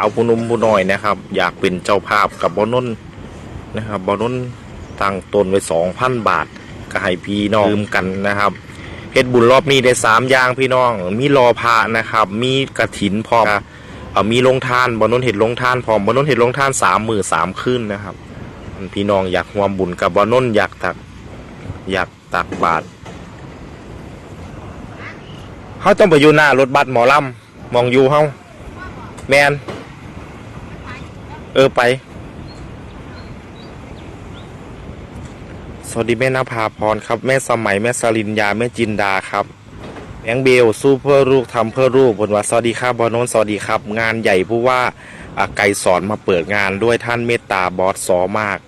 าวผู้นุ่มผู้น้อยนะครับ อยากเป็นเจ้าภาพกับบอนนนะครับบอนนตั้งตนไว้สองพันบาทก็ให้พี่น้องยืมกันนะครับเฮ็ดบุญรอบนี้ได้สามอย่างพี่น้อง มีรอพระนะครับ มีกระถินพร้อมเอ่อมีลงทานบอนนเห็ดลงทานพร้อมบอนนเห็ดลงทานสามมือสามคืนนะครับพี่น้องอยากรวมบุญกับบอนนอยากตักอยากตักบาตรเขาต้องไปอยู่หน้ารถบัสหมอลำมองอยู่เฮาแมน เออไป สวัสดีแม่นภาพรครับ แม่สมัยแม่สลินยาแม่จินดาครับแบงค์เบลสู้เพื่อลูกทำเพื่อลูกบนว่าสวัสดีครับบอนนสวัสดีครับ งานใหญ่ผู้ว่าไก่สอนมาเปิดงานด้วยท่านเมตตาบอสสอมาก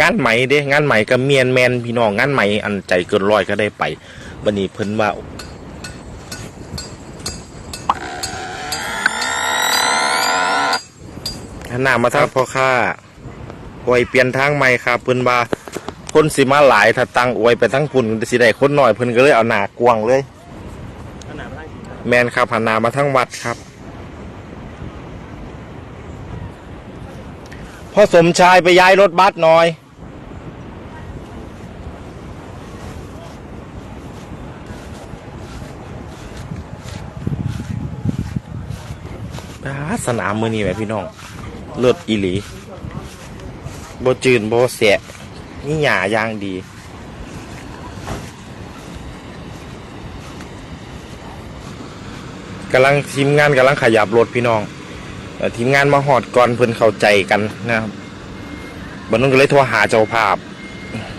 งานไหม่เด้งานไหม่กับเมียนแมนพี่น้องงานไหม่อันใจเกินร้อยก็ได้ไปวันนี้เพิ่นว่า หน้ามาทางพ่อค้าอวยเปลี่ยนทางใหม่ครับเพิ่นว่าคนสิมาหลายถ้าตั้งอวยไปทั้งพุ่นสิได้คนหน่อยเพิ่นก็เลยเอาหน้ากวางเลย แมนครับหันหน้ามาทั้งวัดครับพ่อสมชายไปย้ายรถบัสหน่อยอ่าสนามมือนี้แหมพี่น้อง เลิศอีหลีโบจืนโบเสียนี่หยาย่างดี กำลังทีมงานกำลังขยับรถพี่น้องทีมงานมาหอดก่อนเพิ่อนเข้าใจกันนะครับบานนุนก็เลยโทรหาเจ้าภาพ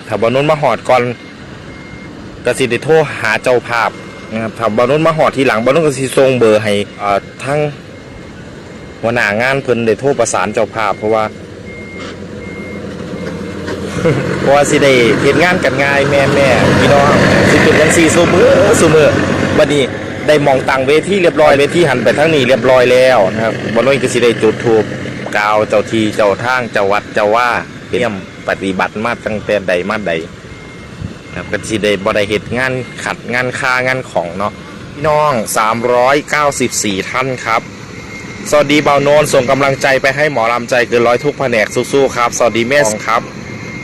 ถ้าบานนุนมาหอดก่อนกสิได้โทรหาเจ้าภาพนะครับถ้าบานนุนมาหอดทีหลังบานนุนก็สิส่งเบอร์ให้อ่อทั้ง หัวหน้างานเพิ่นได้โทรประสานเจ้าภาพเพราะว่าเพราะว่าสิได้เฮ็ดงานกันง่ายแม่แม่พี่น้องสิเป็นจังซี่ซุมือซุมือบัดนี้ได้มองตังเวทีเรียบร้อยเวทีหันไปทางนี้เรียบร้อยแล้วนะครับบ่น้อยก็สิได้จุดธูปกล่าวเจ้าทีเจ้าทางเจ้าวัดเจ้าว่าเตรียมปฏิบัติมาตั้งแต่ใดมาใดนะครับก็สิได้บ่ได้เฮ็ดงานขัดงานค่างานของเนาะพี่น้อง 394 ท่านครับ สวัสดีเบาโนนส่งกำลังใจไปให้หมอลำใจเกินร้อยทุกแผนกสู้ๆครับ สวัสดีแม่สองครับ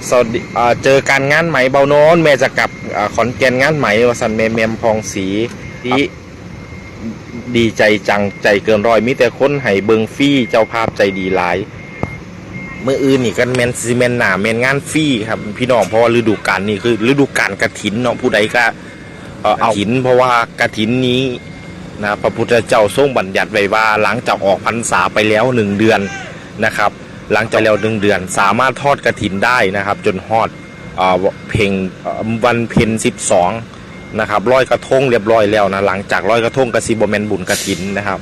สวัสดีอ่าเจอการงานไหมเบาโนนแม่จะกลับอ่าขอนแก่นงานไหมวสันเมมเมมพองสีที่ดีใจจังใจเกินร้อยมิแต่คนให้เบิงฟรี่เจ้าภาพใจดีหลายเมื่ออื่นนี่กันแมนซีเมนหนาแมนงานฟรี่ครับ พี่น้องเพราะว่าฤดูกาลนี่คือฤดูกาลกระถินเนาะผู้ใดก็เอ่อเอากระถินเพราะว่ากระถินนี้ นะพระพุทธเจ้าทรงบัญญัติไว้ว่าหลังจากออกพรรษาไปแล้วหนึ่งเดือนนะครับ หลังจากแล้วหนึ่งเดือน สามารถทอดกระถินได้นะครับ จนฮอดเอเพ่งวันเพ็ญสิบสองนะครับร้อยกระทงเรียบร้อยแล้วนะหลังจากร้อยกระทงกระซิบแมนบุญกระถินนะครับ